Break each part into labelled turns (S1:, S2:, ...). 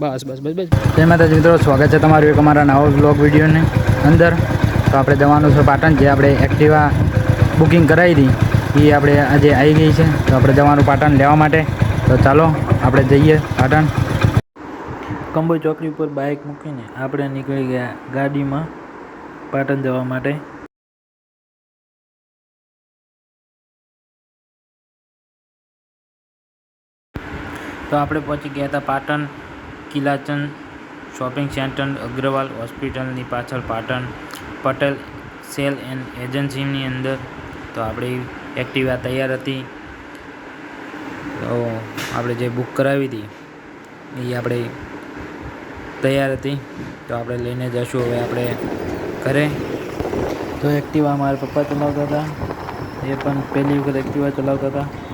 S1: બસ બસ બસ બસ. જય માતાજી મિત્રો, સ્વાગત છે તમારું એક અમારા નવો બ્લોગ વિડીયોની અંદર. તો આપણે જવાનું છે પાટણ, જે આપણે એક્ટિવા બુકિંગ કરાવી હતી, એ આપણે આજે આવી ગઈ છે. તો આપણે જવાનું પાટણ લેવા માટે. તો ચાલો, આપણે જઈએ પાટણ. કંબોઈ ચોકડી ઉપર બાઇક મૂકીને આપણે નીકળી ગયા ગાડીમાં પાટણ જવા માટે. તો આપણે પહોંચી ગયા હતા પાટણ કિલાચંદ શોપિંગ સેન્ટર અગ્રવાલ હોસ્પિટલની પાછળ પાટણ પટેલ સેલ એન્ડ એજન્સીની અંદર. તો આપણી એક્ટિવા તૈયાર હતી. તો આપણે જે બુક કરાવી હતી એ આપણે તૈયાર હતી. તો આપણે લઈને જશું. હવે આપણે ઘરે. તો એક્ટિવા મારા પપ્પા ચલાવતા હતા. એ પણ પહેલી વખત એક્ટિવા ચલાવતા હતા.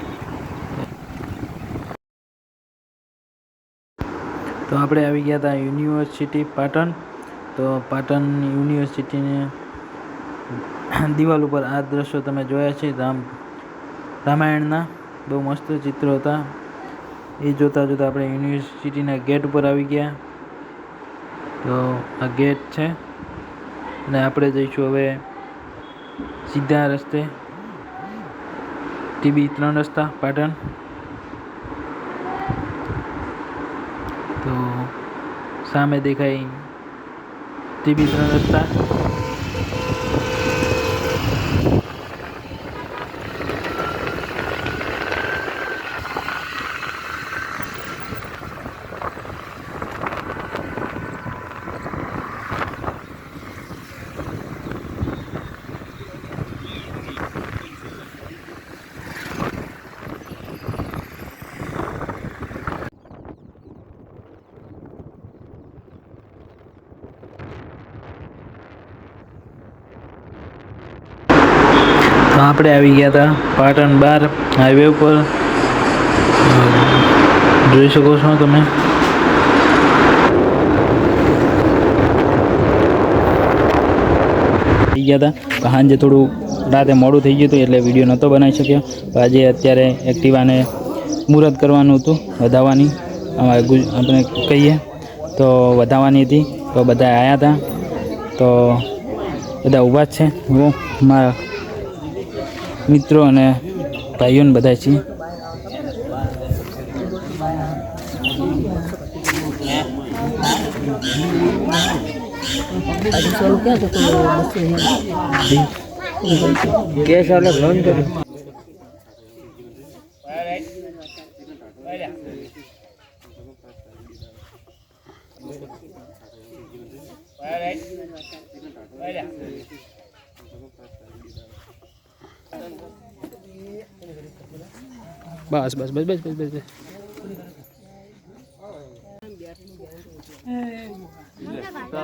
S1: તો આપણે આવી ગયા હતા યુનિવર્સિટી પાટણ. તો પાટણ યુનિવર્સિટીની દિવાલ ઉપર આ દ્રશ્યો તમે જોયા છે. રામ, રામાયણના બહુ મસ્ત ચિત્રો હતા. એ જોતાં જોતાં આપણે યુનિવર્સિટીના ગેટ ઉપર આવી ગયા. તો આ ગેટ છે. અને આપણે જઈશું હવે સીધા રસ્તે. ટીબી ત્રણ રસ્તા, પાટણ. તો સામે દેખાય ટીબી ત્રણ રસ્તા. આપણે આવી ગયા હતા પાટણ બાર હાઈવે ઉપર. જોઈ શકો છો તમે. થઈ ગયા હતા સાંજે થોડું રાતે મોડું થઈ ગયું હતું એટલે વીડિયો નહોતો બનાવી શક્યો. આજે અત્યારે એક્ટિવાને મુહૂર્ત કરવાનું હતું, વધાવવાની. અમારે આપણે કહીએ તો વધાવવાની હતી. તો બધા આવ્યા હતા તો બધા ઊભા છે. હું, મારા મિત્રો અને ભાઈઓને બધા છીએ. કેસ બસ બસ બસ બસ બસ બસ બસ.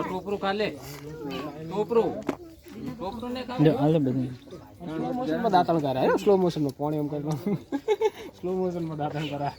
S2: ટોપરું કાલે ટોપરું
S1: જો હાલે બધું.
S2: સ્લો મોશનમાં દાંતણ કરાય. સ્લો મોશનમાં પાણી એમ કરવાનું સ્લો મોશનમાં દાંતણ કરાય